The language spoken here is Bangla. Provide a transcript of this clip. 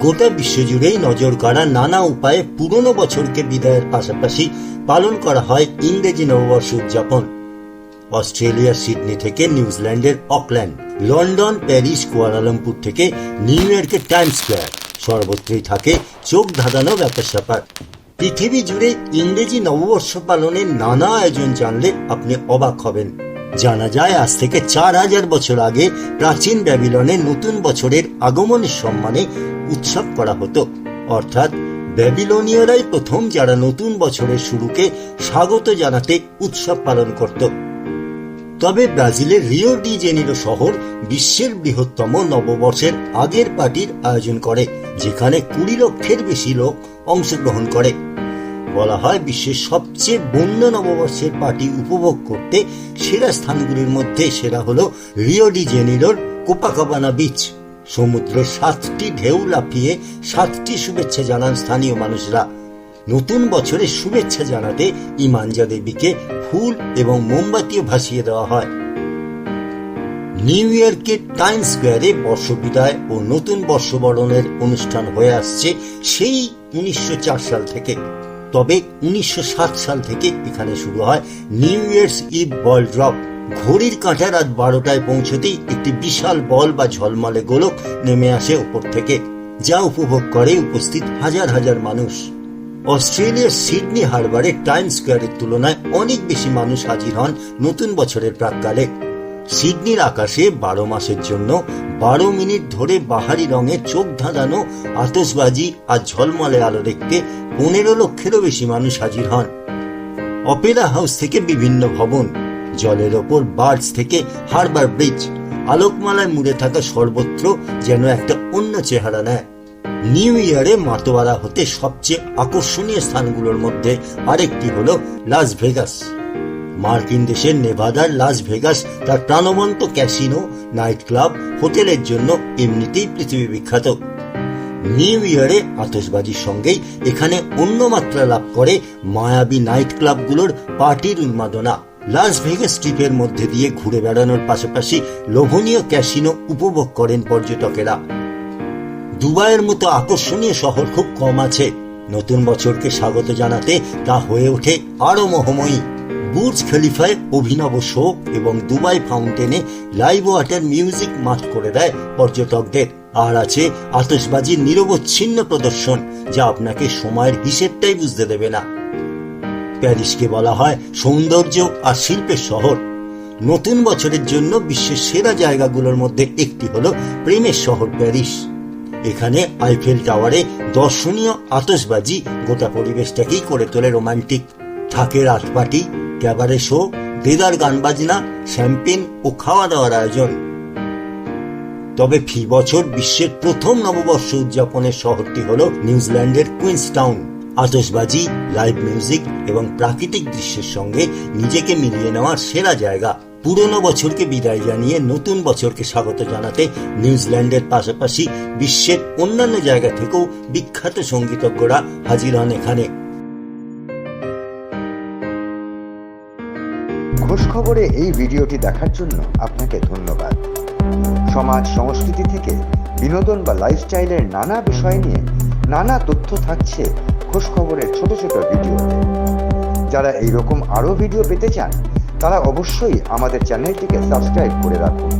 গোটা বিশ্বজুড়েই নজর কাড়া নানা উপায়ে পুরনো বছরকে বিদায়ের পাশাপাশি পালন করা হয় ইংরেজি নববর্ষ উদযাপন। অস্ট্রেলিয়ার সিডনি থেকে নিউজিল্যান্ডের Auckland, London, Paris, Kuala Lumpur থেকে নিউ ইয়র্কের টাইম স্কোয়ার, সর্বত্রই থাকে চোখ ধাঁধানো ব্যাপার স্যাপার। পৃথিবী জুড়ে ইংরেজি নববর্ষ পালনের নানা আয়োজন জানলে আপনি অবাক হবেন। জানা যায়, আজ থেকে চার হাজার বছর আগে প্রাচীন ব্যাবিলনে নতুন বছরের আগমনের সম্মানে উৎসব করা হতো। অর্থাৎ ব্যাবিলনীয়রাই প্রথম যারা নতুন বছরের শুরুকে স্বাগত জানাতে উৎসব পালন করত। তবে ব্রাজিলের রিও ডি জেনিরো শহর বিশ্বের বৃহত্তম নববর্ষের আগের পার্টির আয়োজন করে, যেখানে কুড়ি লক্ষের বেশি লোক অংশগ্রহণ করে। বলা হয় বিশ্বের সবচেয়ে বন্য নববর্ষের পার্টি উপভোগ করতে সেরা স্থানগুলির মধ্যে সেরা হল রিও ডি জেনিরোর কোপাকাবানা বিচ। সমুদ্রের সাতটি ঢেউ লাফিয়ে সাতটি শুভেচ্ছা জানান স্থানীয় মানুষরা। নতুন বছরের শুভেচ্ছা জানাতে ইমানজা দেবীকে ফুল এবং মোমবাতিও ভাসিয়ে দেওয়া হয়। নিউ ইয়র্কের টাইম স্কোয়ারে বর্ষবিদায় ও নতুন বর্ষবরণের অনুষ্ঠান হয়ে আসছে সেই উনিশশো চার সাল থেকে। তবে উনিশশো সাত সাল থেকে এখানে শুরু হয় New Year's Eve ball drop. ঘড়ির কাঁটা রাত বারোটায় পৌঁছতেই একটি বিশাল বল বা ঝলমলে গোলক নেমে আসে ওপর থেকে, যা উপভোগ করে উপস্থিত হাজার হাজার মানুষ। অস্ট্রেলিয়ার সিডনি হারবারে টাইম স্কোয়ারের তুলনায় অনেক বেশি মানুষ হাজির হন নতুন বছরের প্রাককালে। সিডনির আকাশে বারো মাসের জন্য বারো মিনিট ধরে বাহারি রঙে চোখ ধাঁধানো আতসবাজি আর ঝলমলে আলো দেখতে পনেরো লক্ষেরও বেশি মানুষ হাজির হন। অপেরা হাউস থেকে বিভিন্ন ভবন জলের ওপর বার্ডস থেকে হারবার ব্রিজ, আলোকমালায় মুড়ে থাকা সর্বত্র যেন একটা অন্য চেহারা নেয়। নিউ ইয়ারে মাতোয়ারা হতে সবচেয়ে আকর্ষণীয় স্থানগুলোর মধ্যে আরেকটি হলো লাস ভেগাস। মার্কিন দেশের নেভাদার লাস ভেগাস তার প্রাণবন্ত ক্যাসিনো নাইট ক্লাব হোটেলের জন্য এমনিতেই পৃথিবী বিখ্যাত। নিউ ইয়ারে আতসবাজির সঙ্গেই এখানে অন্য মাত্রা লাভ করে মায়াবী নাইট ক্লাবগুলোর পার্টির উন্মাদনা। লাস ভেগাস স্ট্রিপের মধ্যে দিয়ে ঘুরে বেড়ানোর পাশাপাশি লোভনীয় ক্যাসিনো উপভোগ করেন পর্যটকেরা। দুবাইয়ের মতো আকর্ষণীয় শহর খুব কম আছে। নতুন বছরকে স্বাগত জানাতে তা হয়ে ওঠে আরও মোহময়ী। বুর্জ খলিফায় অভিনব শো এবং দুবাই ফাউন্টেনে লাইভ ওয়াটার মিউজিক মাঠ করে দেয় পর্যটকদের। আর আছে আতসবাজির নিরবচ্ছিন্ন প্রদর্শন, যা আপনাকে সময়ের হিসেবটাই বুঝতে দেবে না। প্যারিসকে বলা হয় সৌন্দর্য আর শিল্পের শহর। নতুন বছরের জন্য বিশ্বের সেরা জায়গাগুলোর মধ্যে একটি হল প্রেমের শহর প্যারিস। এখানে আইফেল টাওয়ারে দর্শনীয় আতসবাজি গোটা পরিবেশটাকেই করে তোলে রোমান্টিক। থাকে রাত পার্টি ক্যাবারে শো, দেদার গান বাজনা, শ্যাম্পেন ও খাওয়া দাওয়ার আয়োজন। তবে ফি বছর বিশ্বের প্রথম নববর্ষ উদযাপনের শহরটি হল নিউজিল্যান্ডের কুইন্স টাউন আতসবাজি লাইভ মিউজিক এবং প্রাকৃতিক দৃশ্যের সঙ্গে নিজেকে মিলিয়ে নেওয়ার সেরা জায়গা। পুরনো বছরকে বিদায় জানিয়ে নতুন বছরকে স্বাগত জানাতে নিউজিল্যান্ডের পাশাপাশি বিশ্বের অন্যান্য জায়গা থেকেও বিখ্যাত সঙ্গীতজ্ঞরা হাজির হন এখানে। খোঁজ খবরে এই ভিডিওটি দেখার জন্য আপনাকে ধন্যবাদ। সমাজ সংস্কৃতি থেকে বিনোদন বা লাইফস্টাইলের নানা বিষয় নিয়ে নানা তথ্য থাকছে খোঁজ খবরের ছোট ছোট ভিডিও। যারা এই রকম আরও ভিডিও পেতে চান, তারা অবশ্যই আমাদের চ্যানেলটিকে সাবস্ক্রাইব করে রাখুন।